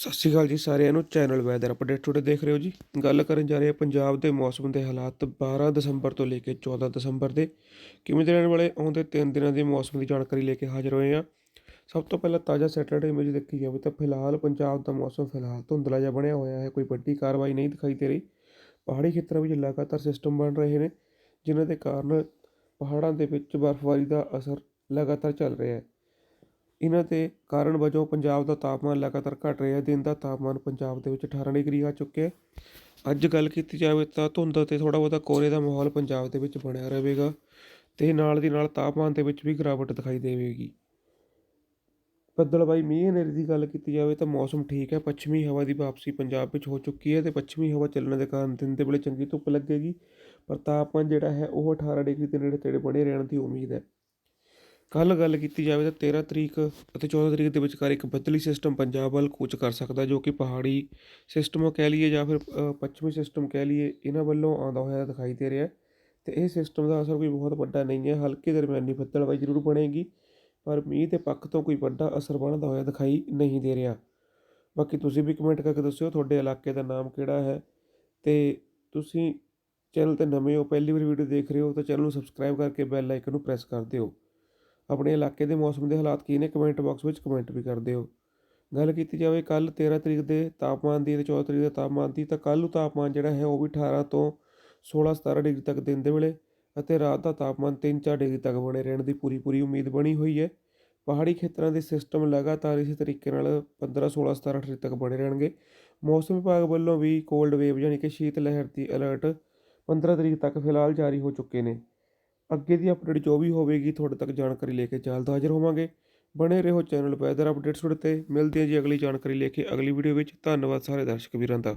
ਸਤਿ ਸ਼੍ਰੀ ਅਕਾਲ ਜੀ ਸਾਰਿਆਂ ਨੂੰ। ਚੈਨਲ ਵੈਦਰ ਅਪਡੇਟ ਟੁਡੇ ਦੇਖ ਰਹੇ ਹੋ ਜੀ। ਗੱਲ ਕਰਨ ਜਾ ਰਹੇ ਹਾਂ ਪੰਜਾਬ ਦੇ ਮੌਸਮ ਦੇ ਹਾਲਾਤ 12 ਦਸੰਬਰ ਤੋਂ ਲੈ ਕੇ 14 ਦਸੰਬਰ ਦੇ। ਕਿਵੇਂ ਦੇ ਰਹਿਣ ਵਾਲੇ? ਆਉਂਦੇ 3 ਦਿਨਾਂ ਦੇ ਮੌਸਮ ਦੀ ਜਾਣਕਾਰੀ ਲੈ ਕੇ ਹਾਜ਼ਰ ਹੋਏ ਹਾਂ। ਸਭ ਤੋਂ ਪਹਿਲਾਂ ਤਾਜ਼ਾ ਸੈਟਰਡੇ ਇਮੇਜ ਦੇਖੀ ਜਾਵੇ ਤਾਂ ਫਿਲਹਾਲ ਪੰਜਾਬ ਦਾ ਮੌਸਮ ਫਿਲਹਾਲ ਧੁੰਦਲਾ ਜਿਹਾ ਬਣਿਆ ਹੋਇਆ ਹੈ। ਕੋਈ ਵੱਡੀ ਕਾਰਵਾਈ ਨਹੀਂ ਦਿਖਾਈ ਦੇ ਰਹੀ। ਪਹਾੜੀ ਖੇਤਰਾਂ ਵਿੱਚ ਲਗਾਤਾਰ ਸਿਸਟਮ ਬਣ ਰਹੇ ਨੇ, ਜਿਨ੍ਹਾਂ ਦੇ ਕਾਰਨ ਪਹਾੜਾਂ ਦੇ ਵਿੱਚ ਬਰਫ਼ਬਾਰੀ ਦਾ ਅਸਰ ਲਗਾਤਾਰ ਚੱਲ ਰਿਹਾ ਹੈ। ਇਹਨਾਂ ਦੇ ਕਾਰਨ ਵਜੋਂ ਪੰਜਾਬ ਦਾ ਤਾਪਮਾਨ ਲਗਾਤਾਰ ਘੱਟ ਰਿਹਾ ਦਿਨ ਦਾ ਤਾਪਮਾਨ ਪੰਜਾਬ ਦੇ ਵਿੱਚ 18 ਡਿਗਰੀ ਆ ਚੁੱਕਿਆ ਅੱਜ ਗੱਲ ਕੀਤੀ ਜਾਵੇ ਤਾਂ ਧੁੰਦ ਅਤੇ ਥੋੜ੍ਹਾ ਬਹੁਤਾ ਕੋਹਰੇ ਦਾ ਮਾਹੌਲ ਪੰਜਾਬ ਦੇ ਵਿੱਚ ਬਣਿਆ ਰਹੇਗਾ ਅਤੇ ਨਾਲ ਦੀ ਨਾਲ ਤਾਪਮਾਨ ਦੇ ਵਿੱਚ ਵੀ ਗਿਰਾਵਟ ਦਿਖਾਈ ਦੇਵੇਗੀ। ਬੱਦਲਬਾਈ ਮੀਂਹ ਹਨੇਰੀ ਦੀ ਗੱਲ ਕੀਤੀ ਜਾਵੇ ਤਾਂ ਮੌਸਮ ਠੀਕ ਹੈ। ਪੱਛਮੀ ਹਵਾ ਦੀ ਵਾਪਸੀ ਪੰਜਾਬ ਵਿੱਚ ਹੋ ਚੁੱਕੀ ਹੈ ਤੇ ਪੱਛਮੀ ਹਵਾ ਚੱਲਣ ਦੇ ਕਾਰਨ ਦਿਨ ਦੇ ਵੇਲੇ ਚੰਗੀ ਧੁੱਪ ਲੱਗੇਗੀ, ਪਰ ਤਾਪਮਾਨ ਜਿਹੜਾ ਹੈ ਉਹ 18 ਡਿਗਰੀ ਦੇ ਨੇੜੇ ਤੇੜੇ ਬਣੇ ਰਹਿਣ ਦੀ ਉਮੀਦ ਹੈ। ਕੱਲ ਗੱਲ ਕੀਤੀ ਜਾਵੇ ਤਾਂ 13 ਤਰੀਕ ਅਤੇ 14 ਤਰੀਕ ਦੇ ਵਿਚਕਾਰ ਇੱਕ ਬੱਦਲੀ ਸਿਸਟਮ ਪੰਜਾਬ ਵੱਲ ਕੂਚ ਕਰ ਸਕਦਾ ਜੋ ਕਿ ਪਹਾੜੀ ਸਿਸਟਮ ਕਹਿ ਲਈਏ ਜਾਂ ਫਿਰ ਪੱਛਮੀ ਸਿਸਟਮ ਕਹਿ ਲਈਏ, ਇਹਨਾਂ ਵੱਲੋਂ ਆਉਂਦਾ ਹੋਇਆ ਦਿਖਾਈ ਦੇ ਰਿਹਾ ਹੈ। ਤੇ ਇਹ ਸਿਸਟਮ ਦਾ ਅਸਰ ਕੋਈ ਬਹੁਤ ਵੱਡਾ ਨਹੀਂ ਹੈ, ਹਲਕੀ ਦਰਮਿਆਨੀ ਬੱਦਲਬਾਈ ਜ਼ਰੂਰ ਬਣੇਗੀ, ਪਰ ਮੀਂਹ ਦੇ ਪੱਖ ਤੋਂ ਕੋਈ ਵੱਡਾ ਅਸਰ ਬਣਦਾ ਹੋਇਆ ਦਿਖਾਈ ਨਹੀਂ ਦੇ ਰਿਹਾ। ਬਾਕੀ ਤੁਸੀਂ ਵੀ ਕਮੈਂਟ ਕਰਕੇ ਦੱਸਿਓ ਤੁਹਾਡੇ ਇਲਾਕੇ ਦਾ ਨਾਮ ਕਿਹੜਾ ਹੈ। ਤੇ ਤੁਸੀਂ ਚੈਨਲ ਤੇ ਨਵੇਂ ਹੋ, ਪਹਿਲੀ ਵਾਰ ਵੀਡੀਓ ਦੇਖ ਰਹੇ ਹੋ ਤਾਂ ਚੈਨਲ ਨੂੰ ਸਬਸਕ੍ਰਾਈਬ ਕਰਕੇ ਬੈਲ ਆਈਕਨ ਨੂੰ ਪ੍ਰੈਸ ਕਰ ਦਿਓ। ਆਪਣੇ ਇਲਾਕੇ ਦੇ ਮੌਸਮ ਦੇ ਹਾਲਾਤ ਕੀ ਨੇ ਕਮੈਂਟ ਬਾਕਸ ਵਿੱਚ ਕਮੈਂਟ ਵੀ ਕਰ ਦਿਓ। ਗੱਲ ਕੀਤੀ ਜਾਵੇ ਕੱਲ 13 ਤਰੀਕ ਦੇ ਤਾਪਮਾਨ ਦੀ ਤੇ 14 ਤਰੀਕ ਦੇ ਤਾਪਮਾਨ ਦੀ, ਤਾਂ ਕੱਲ੍ਹ ਨੂੰ ਤਾਪਮਾਨ ਜਿਹੜਾ ਹੈ ਉਹ ਵੀ 18 ਤੋਂ 16 17 ਡਿਗਰੀ ਤੱਕ ਦਿਨ ਦੇ ਵੇਲੇ ਅਤੇ ਰਾਤ ਦਾ ਤਾਪਮਾਨ 3-4 ਡਿਗਰੀ ਤੱਕ ਬਣੇ ਰਹਿਣ ਦੀ ਪੂਰੀ ਪੂਰੀ ਉਮੀਦ ਬਣੀ ਹੋਈ ਹੈ। ਪਹਾੜੀ ਖੇਤਰਾਂ ਦੇ ਸਿਸਟਮ ਲਗਾਤਾਰ ਇਸੇ ਤਰੀਕੇ ਨਾਲ 15 16 17 ਤਰੀਕ ਤੱਕ ਬਣੇ ਰਹਿਣਗੇ। ਮੌਸਮ ਵਿਭਾਗ ਵੱਲੋਂ ਵੀ ਕੋਲਡ ਵੇਵ ਯਾਨੀ ਕਿ ਸ਼ੀਤ ਲਹਿਰ ਦੀ ਅਲਰਟ 15 ਤਰੀਕ ਤੱਕ ਫਿਲਹਾਲ ਜਾਰੀ ਹੋ ਚੁੱਕੇ ਨੇ। ਅੱਗੇ ਦੀ ਅਪਡੇਟ ਜੋ ਵੀ ਹੋਵੇਗੀ ਤੁਹਾਡੇ ਤੱਕ ਜਾਣਕਾਰੀ ਲੈ ਕੇ ਜਲਦ ਹਾਜ਼ਰ ਹੋਵਾਂਗੇ। ਬਣੇ ਰਹੋ ਚੈਨਲ ਵੈਦਰ ਅਪਡੇਟਸ ਤੇ। ਮਿਲਦੇ ਹਾਂ ਜੀ ਅਗਲੀ ਜਾਣਕਾਰੀ ਲੈ ਕੇ ਅਗਲੀ ਵੀਡੀਓ ਵਿੱਚ। ਧੰਨਵਾਦ ਸਾਰੇ ਦਰਸ਼ਕ ਵੀਰਾਂ ਦਾ।